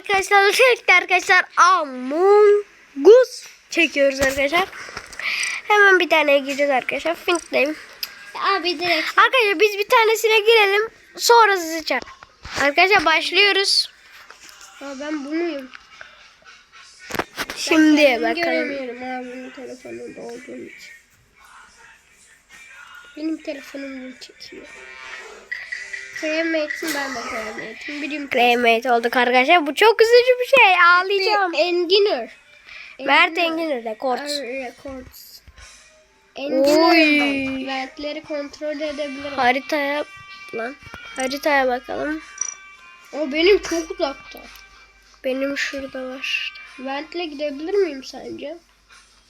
arkadaşlar. Özellikle arkadaşlar Among Us çekiyoruz arkadaşlar. Hemen bir tane gireceğiz arkadaşlar. Finkleyim. Abi direkt. Arkadaşlar biz bir tanesine girelim. Sonra sizi çağır. Arkadaşlar başlıyoruz. Aa, ben bunuyum. Şimdi Ben bakalım. Göremiyorum abimin telefonunda olduğum için. Benim telefonum bunu çekiyor. Kremate'in ben de Kremate'in. Birim Cremate olduk arkadaşlar. Bu çok üzücü bir şey. Ağlayacağım. Enginer. Mert Engin rekord. Records. Oy. Enginer Ventleri kontrol edebilirim. Haritaya lan. Haritaya bakalım. O benim çok uzakta. Benim şurada var. Vent'le gidebilir miyim sence?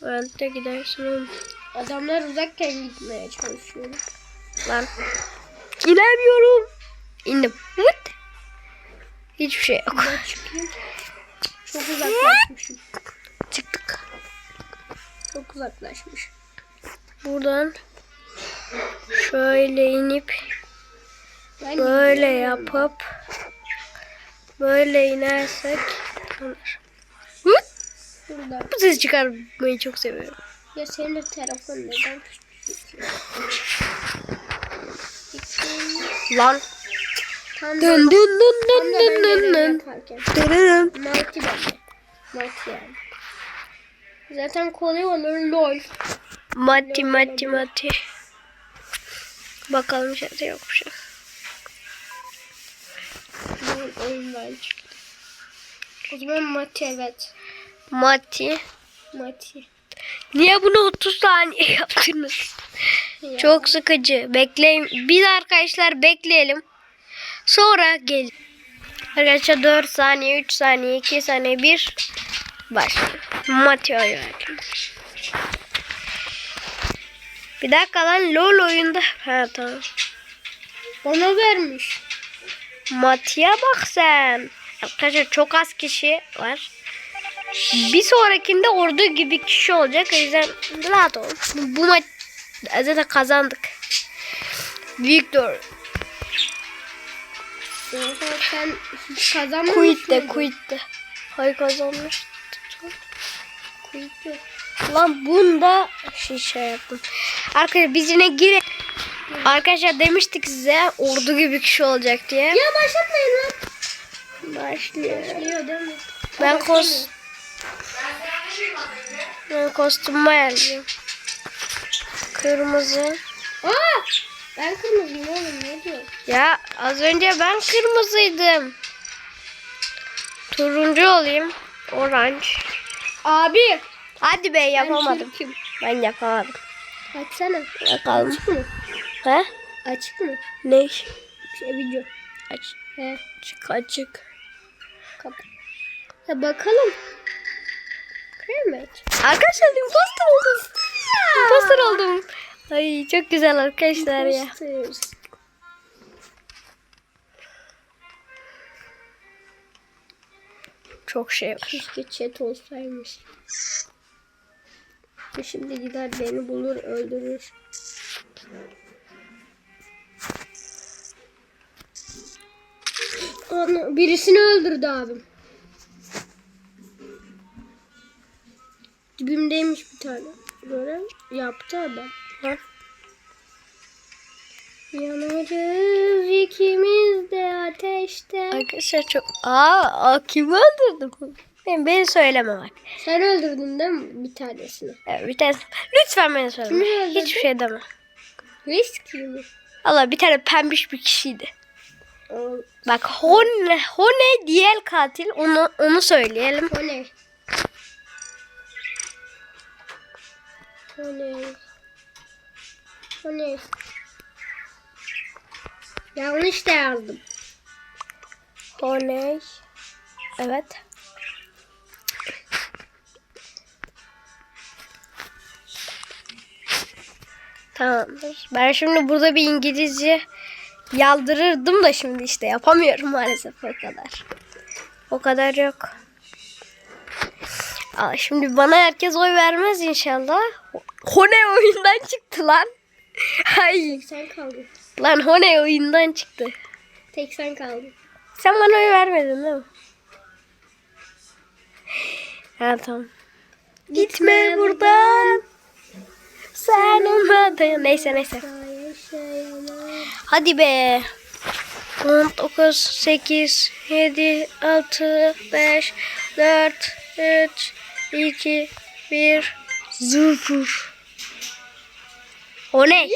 Vent'te gidersin. Adamlar uzakken gitmeye çalışıyorum. Lan. İnemiyorum. İndim. Vıt. Hiçbir şey yok. Çok uzaklaşmışım. Çıktık. Çok uzaklaşmış. Buradan şöyle inip Ben böyle yapıp böyle inersek olur. Burada. Bu sesi çıkarmayı çok seviyorum. Ya senin de telefon neden? Lan. Tam Dın dın dın dın dın dın dın. Dırırım. Yani. Zaten kolay olur lol. Mati mati mati. Bakalım şeyde yokmuş. Lol oyundan çıktı. O zaman Mati evet. Mati. Mati. Niye bunu 30 saniye yaptınız? Ya. Çok sıkıcı. Bekleyin. Biz arkadaşlar bekleyelim. Sonra gel. Arkadaşlar 4 saniye, 3 saniye, 2 saniye, 1 başlıyor. Mati oynuyor. Bir dakika lan LOL oyunda. Ha tamam. Bana vermiş. Mati'ye bak sen. Arkadaşlar çok az kişi var. Bir sonrakinde ordu gibi kişi olacak. O yüzden rahat olun. Bu maç zaten kazandık. Victor. Zaten kazanmamış Quit de quit de. Hay kazanmış. Quit de. Lan bunda şey, şey yaptım. Arkadaşlar biz yine gire. Arkadaşlar demiştik size ordu gibi kişi olacak diye. Ya başlatmayın lan. Başlıyor. Biliyor değil mi? Ben kos ben kostümümü ayarlıyorum. Kırmızı. Aa! Ben kırmızıyım oğlum ne diyor? Ya az önce ben kırmızıydım. Turuncu olayım. Orange. Abi. Hadi be yapamadım. Ben Türk'üm. Ben yapamadım. Açsana. Bakalım. Açık mı? He? Açık mı? Ne? Şey video. Aç. He. Açık açık. Kap. Ya bakalım. Kremet. Arkadaşlar imposter oldum. Imposter oldum. Ay çok güzel arkadaşlar ya. Çok şey var. Keşke chat olsaymış. Şimdi gider beni bulur öldürür. Ana, birisini öldürdü abim. Dibimdeymiş bir tane. Gören yaptı adam. Ha? Yanarız ikimiz de ateşte. Arkadaşlar çok... Aa, aa kim öldürdü bu? Ben, beni söyleme bak. Sen öldürdün değil mi bir tanesini? Evet, bir tane... Lütfen beni söyleme. Kimi öldürdün? Hiçbir şey deme. Riskli mi? Allah bir tane pembiş bir kişiydi. O, Bak Hone, Hone diğer katil onu onu söyleyelim. o ne? Ne? Yanlış da yazdım. Hone. Evet. Tamamdır. Ben şimdi burada bir İngilizce yaldırırdım da şimdi işte yapamıyorum maalesef o kadar. O kadar yok. Aa, şimdi bana herkes oy vermez inşallah. Hone oyundan çıktı lan. Ay. Sen kaldın. Lan Hone oyundan çıktı. Tek sen kaldın. Sen bana oy vermedin değil mi? Ha tamam. Gitme buradan. Sen olmadın. Neyse neyse. Hadi be. 10, 9, 8, 7, 6, 5, 4, 3, 2, 1, 0. O ne?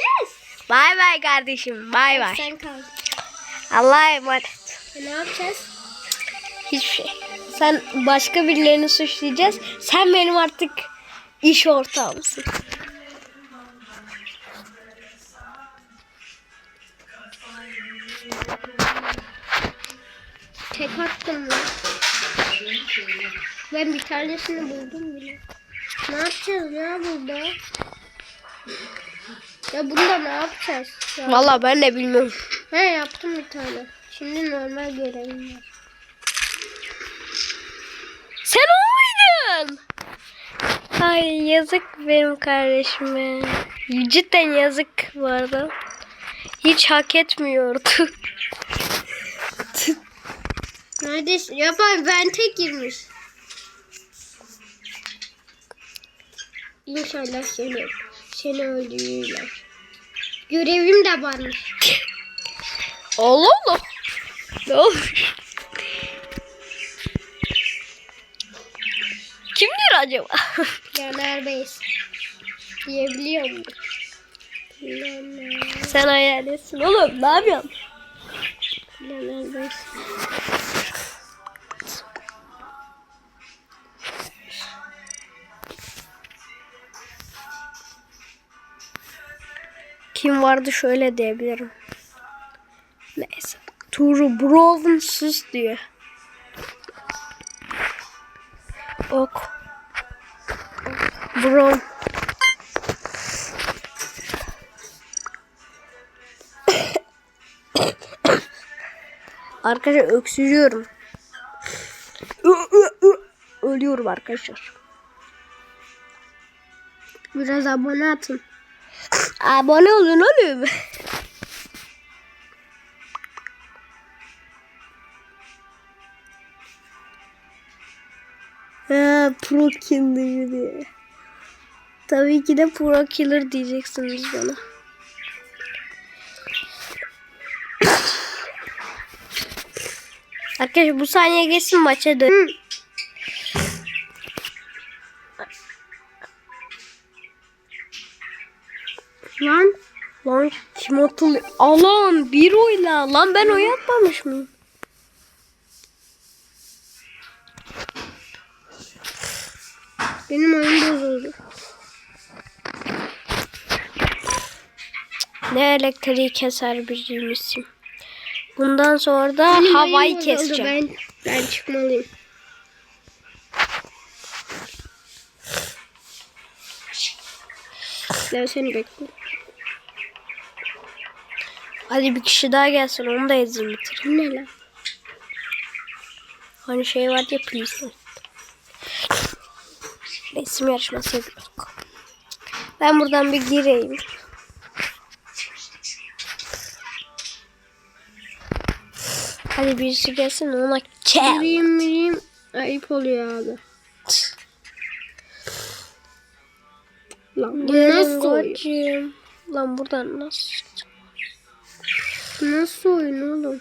Bay bay kardeşim. Bay bay. Sen kal. Allah'a emanet. E, ne yapacağız? Hiçbir şey. Sen başka birilerini suçlayacağız. Sen benim artık iş ortağımsın. Tek attım lan. Ben bir tanesini buldum bile. Ne yapacağız ya burada? Ya bunda ne yapacağız? Ya. Vallahi ben de bilmiyorum. He yaptım bir tane. Şimdi normal görevim var. Sen o muydun? Ay yazık benim kardeşime. Cidden yazık bu arada. Hiç hak etmiyordu. Neredesin? Ya ben vente girmiş. İnşallah seni, seni öldürürler. Görevim de varmış. Allah Allah. Ne olmuş? Kimdir acaba? Caner Bey. Diyebiliyor muyum? Sen hayaletsin oğlum. Ne yapıyorsun? Caner Bey. Kim vardı şöyle diyebilirim. Neyse. Turu Brown sus diyor. Ok. Brown. Arkadaşlar öksürüyorum. Ölüyorum arkadaşlar. Biraz abone atın. Abone olun oğlum. Ha, pro killer diye. Tabii ki de pro killer diyeceksiniz bana. Arkadaşlar bu saniye geçsin maça dön. Lan Lan kim atılıyor? Alan bir oyla. Lan ben oy atmamış mıyım? benim oyun bozuldu. Ne elektriği keser birimisim. Bundan sonra da Benim havayı keseceğim. Ben, ben çıkmalıyım. Ben seni bekliyorum. Hadi bir kişi daha gelsin onu da ezeyim bitireyim. Ne lan? Hani şey var ya please. Resim yarışması yapıyorduk. Ben buradan bir gireyim. Hadi birisi gelsin ona kel. Gireyim gireyim. Ayıp oluyor abi. Lan bu nasıl. Lan buradan nasıl Nasıl oyun oğlum?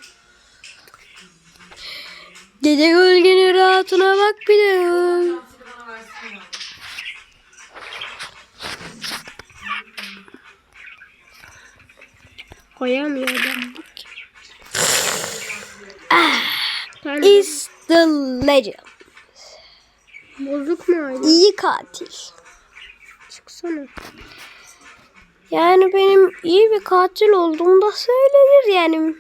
Gece gölgenin rahatına bak bir de. Koyamıyor adam. Pardon. Is the legend. Bozuk mu aynı? İyi katil. Çıksana. Yani benim iyi bir katil olduğumda söylenir yani.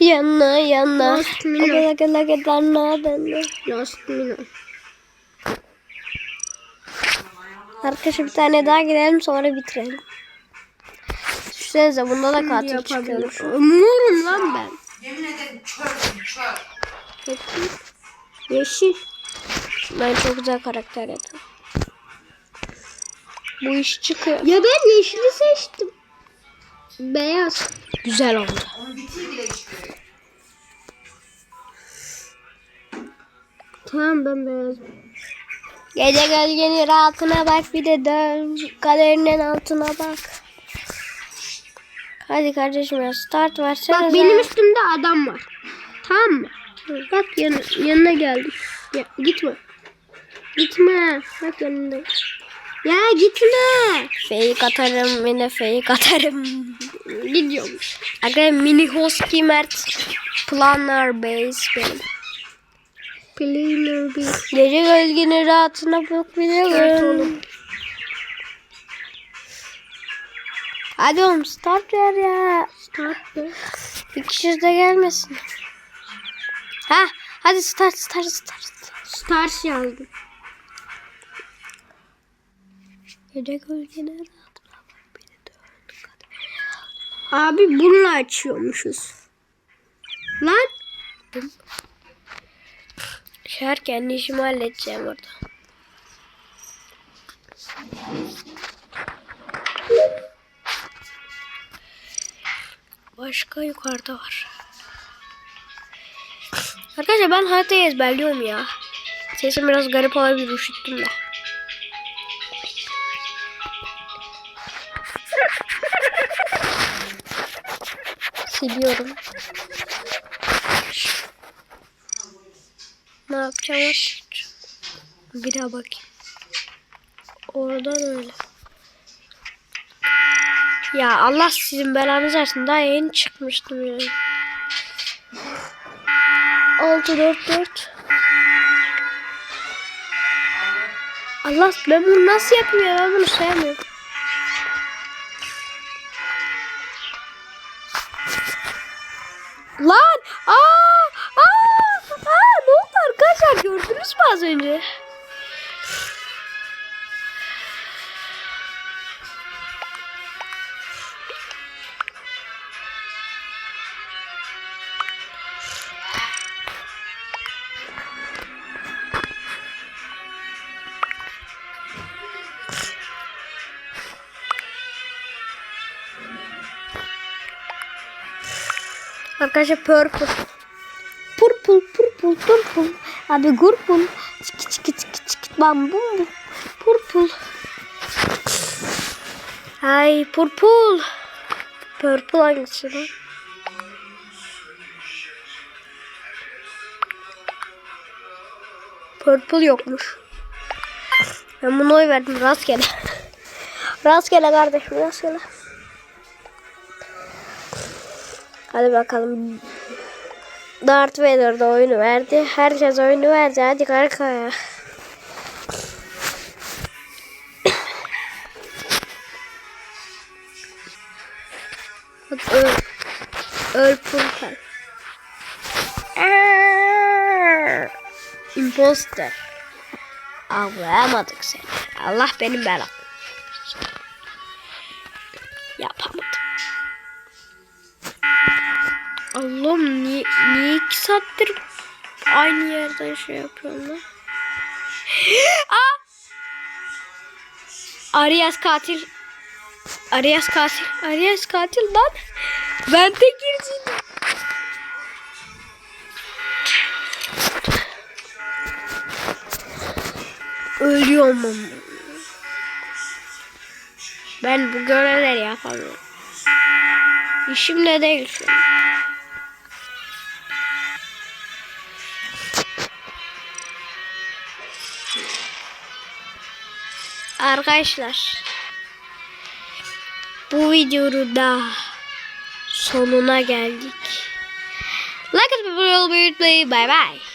Yanına yanına. Last minute. Gala gala gala gala. Last minute. Arkadaşlar bir tane daha girelim sonra bitirelim. Düşünsenize bunda da katil çıkıyor. Umurum lan ben. Yemin ederim kördüm kör. Yeşil. Ben çok güzel karakter yapıyorum. Bu iş çıkıyor. Ya ben yeşili seçtim. Beyaz. Güzel oldu. Tamam ben beyaz. Gece gölgenin altına bak bir de dön. Kaderinin altına bak. Hadi kardeşim ya start versene. Bak benim üstümde adam var. Tamam mı? Bak yan, yanına geldik. Ya, gitme. Gitme. Bak yanında. Ya gitme. Fake atarım yine fake atarım. Gidiyorum. Aga mini husky mert planner base benim. Player bir. Gece gölgenin rahatına dön. oğlum. Hadi oğlum start ver ya. Start be. Bir kişi de gelmesin. Ha hadi start start start. start. Start yazdım. Gece dön. Abi bununla açıyormuşuz. Lan. Şer kendi işimi halledeceğim orada. Başka yukarıda var. Arkadaşlar ben haritayı ezberliyorum ya. Sesim biraz garip olabilir üşüttüm de. Siliyorum. Ne yapacağım? Bir daha bakayım. Oradan öyle. Ya Allah sizin belanızı versin. Daha yeni çıkmıştım yani. 6 4 4 Allah ben bunu nasıl yapayım ya? Ben bunu sevmiyorum. Lan! Aa! Aa! Aa! Ne oldu arkadaşlar? Gördünüz mü az önce? Arkadaşlar purple. Purple, purple, purple. Abi gurpul. Çıkı çıkı çıkı çıkı bam bum bum. Purple. Ay purple. Purple hangisi lan? Purple yokmuş. Ben bunu oy verdim rastgele. rastgele kardeşim rastgele. Hadi bakalım. Darth Vader da oyunu verdi. Herkes oyunu verdi. Hadi karkaya. Hadi öl. Öl Pulper. Imposter. Avlayamadık seni. Allah benim belam. Yapamadım. Allah'ım niye, niye iki saattir aynı yerden şey yapıyorum lan? Arias katil. Arias katil. Arias katil lan. Ben de girdim. Ölüyorum ama. Ben bu görevleri yapamıyorum. İşim de değil şu an. Arkadaşlar bu videonun da sonuna geldik. Like atmayı unutmayın. Bye bye.